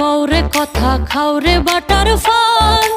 পাউরে কথা খাউরে butter fun.